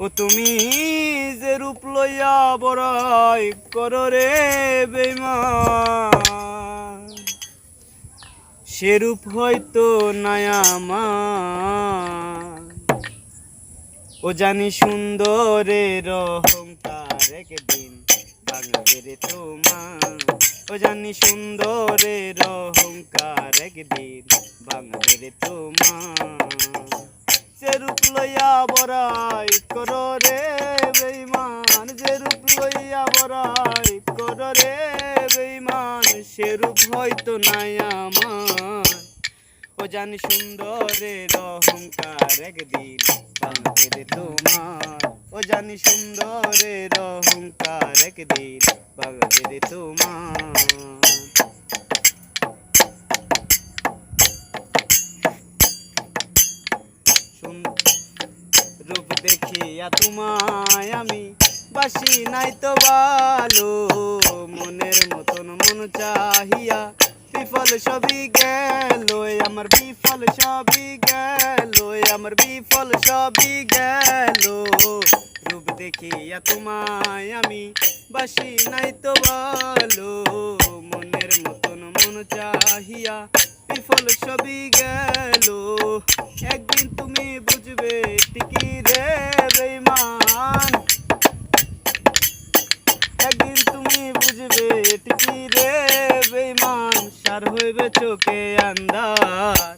ও তুমি যে রূপ লইয়া বড়াই কর রে বেমান সে রূপ হয়তো নায়ামান ও জানি সুন্দরের অহংকার একদিন ভাঙবে রে তোমার। ও জানি সুন্দরের অহংকার একদিন ভাঙবে রে তোমার। যে রূপ লইয়া বড়াই হয়তো নাই আমার। ও জানি সুন্দরের অহংকার একদিন ভাঙবে রে তোমার। ও জানি সুন্দরের অহংকার একদিন ভাঙবে রে তোমার রূপ দেখিয়া তোমায় আমি বাসি নাই তো ভালো মনের মতন মন চাহিয়া। বিফল সবই গেল আমার বিফল সবই গেল আমার বিফল সবই গেল। রূপ দেখিয়া তোমায় আমি বাসি নাই তো ভালো মনের মতন মন চাহিয়া। বিফল সবই গেল, একদিন তুমি বুঝবে টিকি রে। একদিন তুমি বুঝবে টিকি রে বেইমান সার হইবে চোখে আন্দার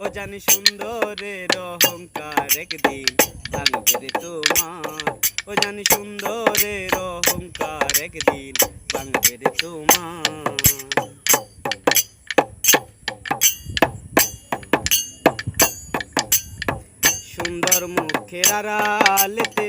ও জানি সুন্দরের অহংকার একদিন ভাঙবে রে তোমার। ও জানি সুন্দরের অহংকার একদিন ভাঙবে রে তোমার। সুন্দর মুখের আড়ালেতে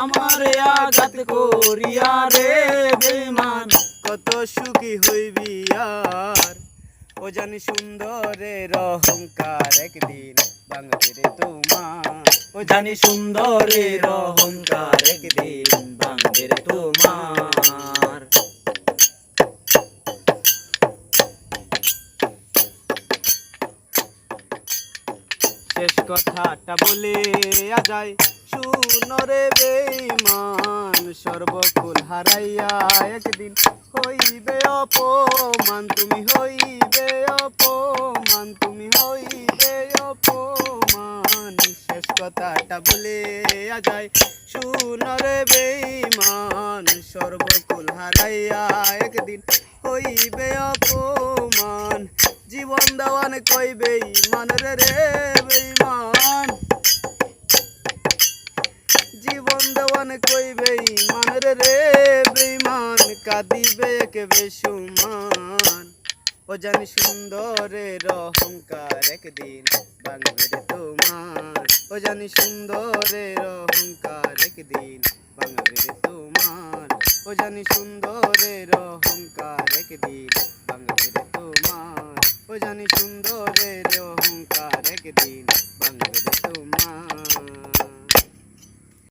আমার আঘাত করিয়া রে বেমান কত সুখী হইবি আর। ও জানি সুন্দরের অহংকার একদিন ভাঙবে তোমার। ও জানি সুন্দরের অহংকার একদিন ভাঙবে তোমার। শেষ কথাটা বলে যায় শুনরে বেইমান সর্বকুল হারাইয়া একদিন হইবে অপমান, তুমি হইবে অপমান, তুমি হইবে অপমান। শেষ কথাটা বলে যায় শুনরে বেইমান সর্বকুল হারাইয়া একদিন হইবে অপমান। জীবন দেওয়ান কইবে মান রে। বৃন্দাবন কইবে ইমান রে রে বেইমান কাঁদিবে একে বেসুমান ও জানি সুন্দরের অহংকার একদিন বাংবে তোমার। ও জানি সুন্দরের অহংকার একদিন বাংবে তোমার। ও জানি সুন্দরের অহংকার একদিন বাংবে তোমার। ও জানি সুন্দর